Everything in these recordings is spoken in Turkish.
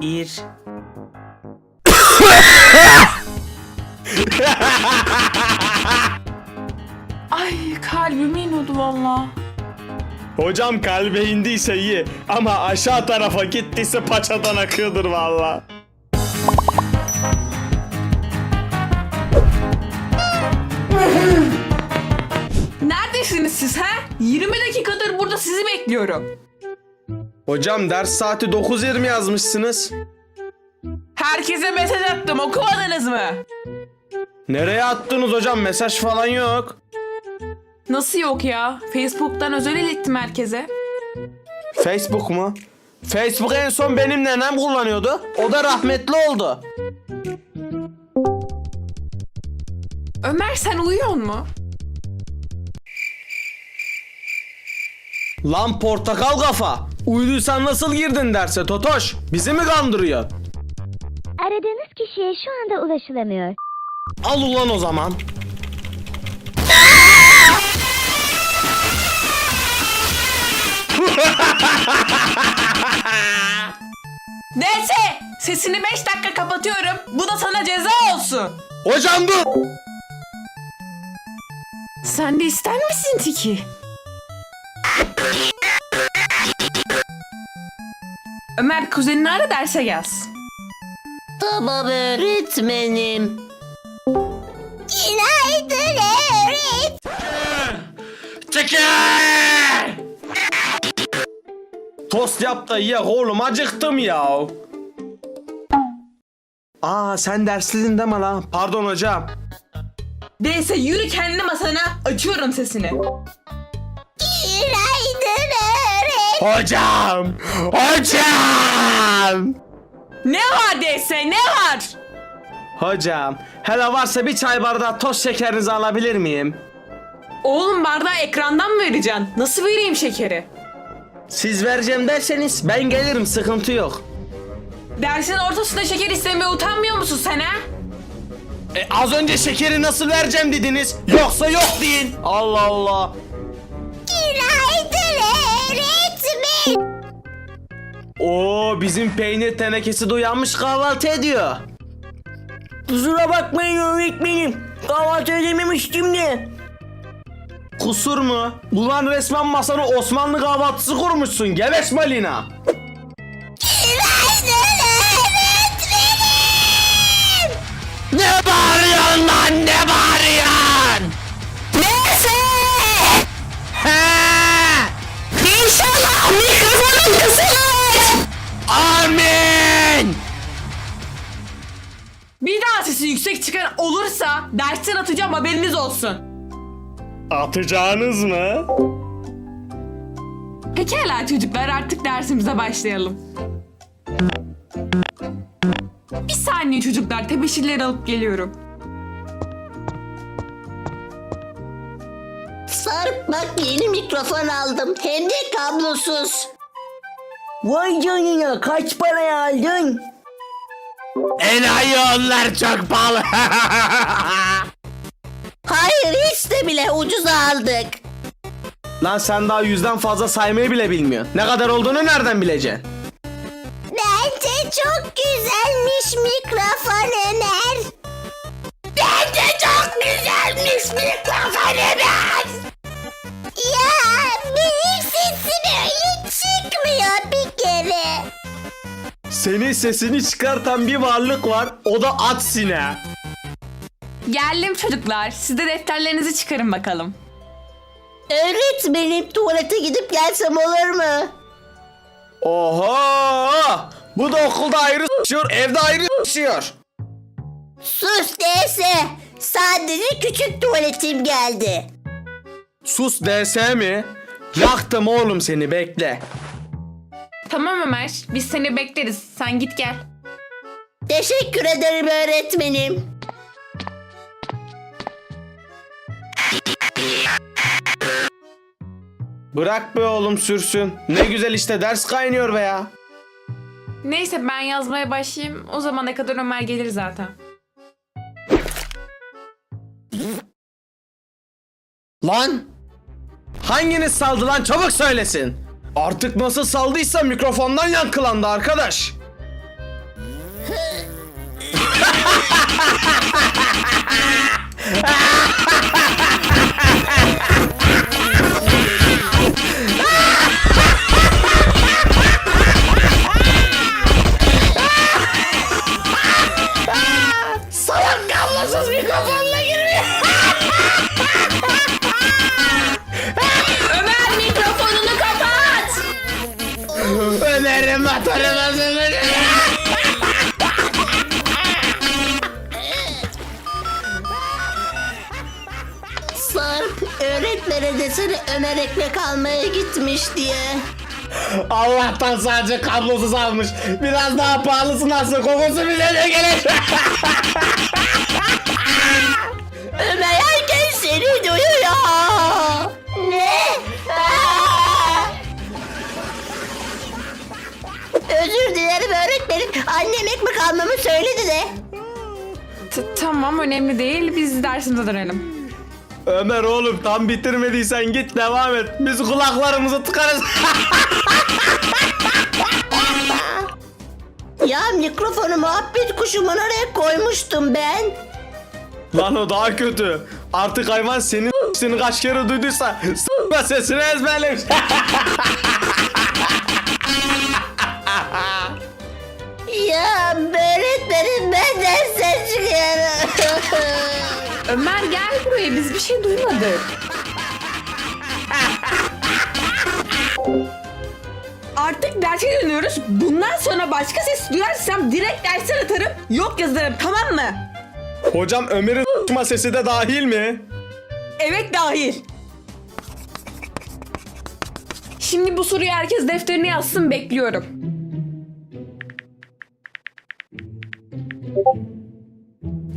Bir. Ay kalbim iniyordu valla. Hocam kalbe indiyse iyi ama aşağı tarafa gittiyse paçadan akıyordur valla. Neredesiniz siz ha? 20 dakikadır burada sizi bekliyorum. Hocam ders saati 9.20 yazmışsınız. Herkese mesaj attım okumadınız mı? Nereye attınız hocam mesaj falan yok. Nasıl yok ya? Facebook'tan özel ilettim herkese. Facebook mu? Facebook en son benim nenem kullanıyordu. O da rahmetli oldu. Ömer sen uyuyor mu? Lan portakal kafa. Uyduysan nasıl girdin derse Totoş? Bizi mi kandırıyor? Aradığınız kişiye şu anda ulaşılamıyor. Al ulan o zaman. Neyse sesini 5 dakika kapatıyorum. Bu da sana ceza olsun. Hocam dur. Sen de ister misin Tiki? Ömer kuzenini ara derse gelsin. Tamam öğretmenim. Günaydın öğret. Tost yap da ye oğlum acıktım ya. Aa sen dersliydin deme lan. Pardon hocam. Neyse yürü kendi masana açıyorum sesini. Hocam! Hocam! Ne var Neyse ne var? Hocam, hele varsa bir çay bardağı toz şekerinizi alabilir miyim? Oğlum bardağı ekrandan mı vereceksin? Nasıl vereyim şekeri? Siz vereceğim derseniz ben gelirim sıkıntı yok. Dersin ortasında şeker istemeye utanmıyor musun sen ha? E, az önce şekeri nasıl vereceğim dediniz? Yoksa yok deyin. Allah Allah. Oo bizim peynir tenekesi de uyanmış kahvaltı ediyor. Kusura bakmayın öğretmenim. Kahvaltı edememiştim de. Kusur mu? Ulan resmen masanı Osmanlı kahvaltısı kurmuşsun geveş malina. Çıkan olursa dersten atacağım haberiniz olsun. Atacağınız mı? Pekala çocuklar artık dersimize başlayalım. Bir saniye çocuklar tebeşirleri alıp geliyorum. Sarp bak yeni mikrofon aldım. Hem de kablosuz. Vay canına kaç paraya aldın? Enayi onlar çok pahalı. Hayır hiç de bile ucuza aldık. Lan sen daha yüzden fazla saymayı bile bilmiyorsun. Ne kadar olduğunu nereden bileceksin? Bence çok güzelmiş mikrofon Ömer. Bence çok güzelmiş mikrofon Ömer. Senin sesini çıkartan bir varlık var. O da at sine. Geldim çocuklar. Siz de defterlerinizi çıkarın bakalım. Öğretmenim tuvalete gidip gelsem olur mu? Oho! Bu da okulda ayrı s***yor, evde ayrı s***yor. Sus dese. Sadece küçük tuvaletim geldi. Sus DS mi? Yaktım oğlum seni bekle. Tamam Ömer. Biz seni bekleriz. Sen git gel. Teşekkür ederim öğretmenim. Bırak be oğlum sürsün. Ne güzel işte ders kaynıyor be ya. Neyse ben yazmaya başlayayım. O zamana kadar Ömer gelir zaten. Lan! Hanginiz saldı lan çabuk söylesin. Artık nasıl saldıysa mikrofondan yankılandı arkadaş. Salak kablosuz mikrofonla Sarp öğretmene desene Ömer ekmek almaya gitmiş diye. Allah'tan sadece kablosuz almış. Biraz daha pahalısı nasıl kokusu bize de gelir. Ömer herkes seni duyuyor. Ne? Aa! Özür dilerim öğretmenim. Annem ekmek almamı söyledi de. T- tamam önemli değil. Biz dersimize dönelim. Ömer oğlum tam bitirmediysen git devam et. Biz kulaklarımızı tıkarız. Ya mikrofonu muhabbet kuşumun oraya koymuştum ben. Lan o daha kötü. Artık hayvan senin seni kaç kere duyduysa s**ma sesini ezberlemiş. Ya öğretmenim ben dersten çıkıyorum. Ömer gel buraya. Biz bir şey duymadık. Artık derse dönüyoruz. Bundan sonra başka ses duyarsam direkt dersten atarım. Yok yazarım tamam mı? Hocam Ömer'in s**ma sesi de dahil mi? Evet dahil. Şimdi bu soruyu herkes defterine yazsın bekliyorum.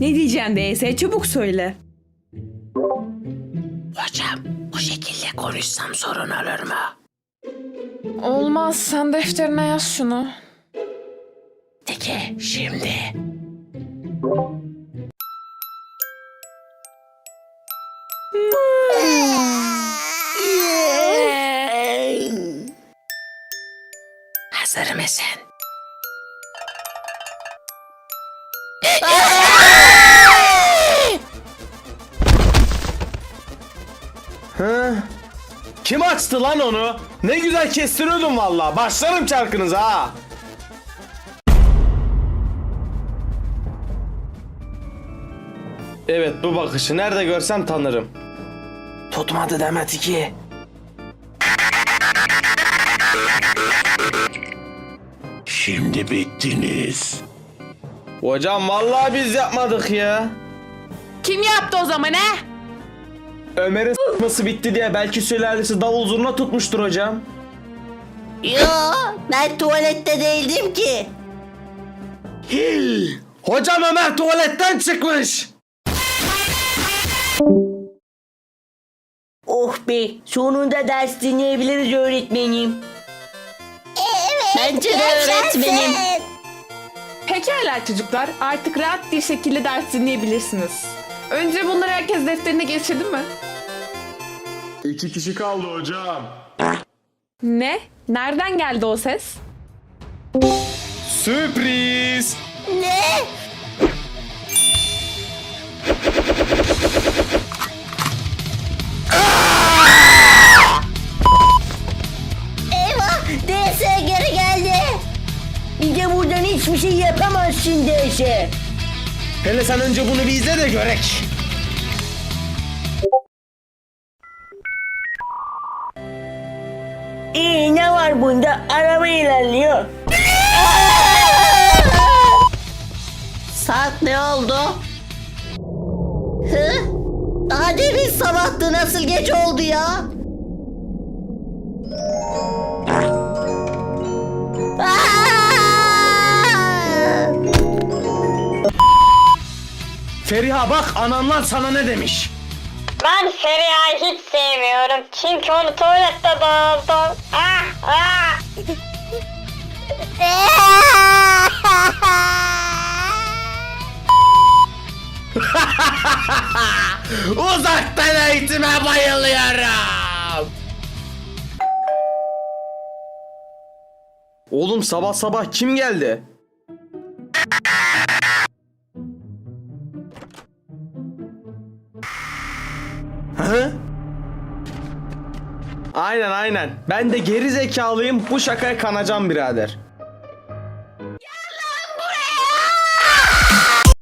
Ne diyeceksin DS çabuk söyle. Hocam bu şekilde konuşsam sorun olur mu? Olmaz sen defterine yaz şunu. Peki şimdi. Hazır mısın? Kim açtı lan onu? Ne güzel kestiriyordum valla. Başlarım çarkınıza ha. Evet bu bakışı nerede görsem tanırım. Tutmadı Demet 2. Şimdi bittiniz. Hocam vallahi biz yapmadık ya. Kim yaptı o zaman he? Ömer'in s**ması bitti diye belki sülalesi davul zurna tutmuştur hocam. Yo ben tuvalette değildim ki. Hocam Ömer tuvaletten çıkmış. Oh be sonunda ders dinleyebiliriz öğretmenim. Bence de öğretmenim. Pekala çocuklar artık rahat bir şekilde ders dinleyebilirsiniz. Önce bunları herkes defterine geçirdi mi? İki kişi kaldı hocam. Ne? Nereden geldi o ses? Sürpriz. Ne? Eyvah! DS geri geldi. Bir de buradan hiçbir şey yapamazsın dese. Hele sen önce bunu bir izle de görek. İyi ne var bunda? Araba ilerliyor. Saat ne oldu? Hı? Daha demin sabahtı nasıl geç oldu ya? Feriha bak ananlar sana ne demiş. Ben Feriha'yı hiç sevmiyorum. Çünkü onu tuvalette boğuldum. Ah, ah. Uzaktan eğitime bayılıyorum. Oğlum sabah sabah kim geldi? Aynen aynen. Ben de geri zekalıyım. Bu şakaya kanacağım birader.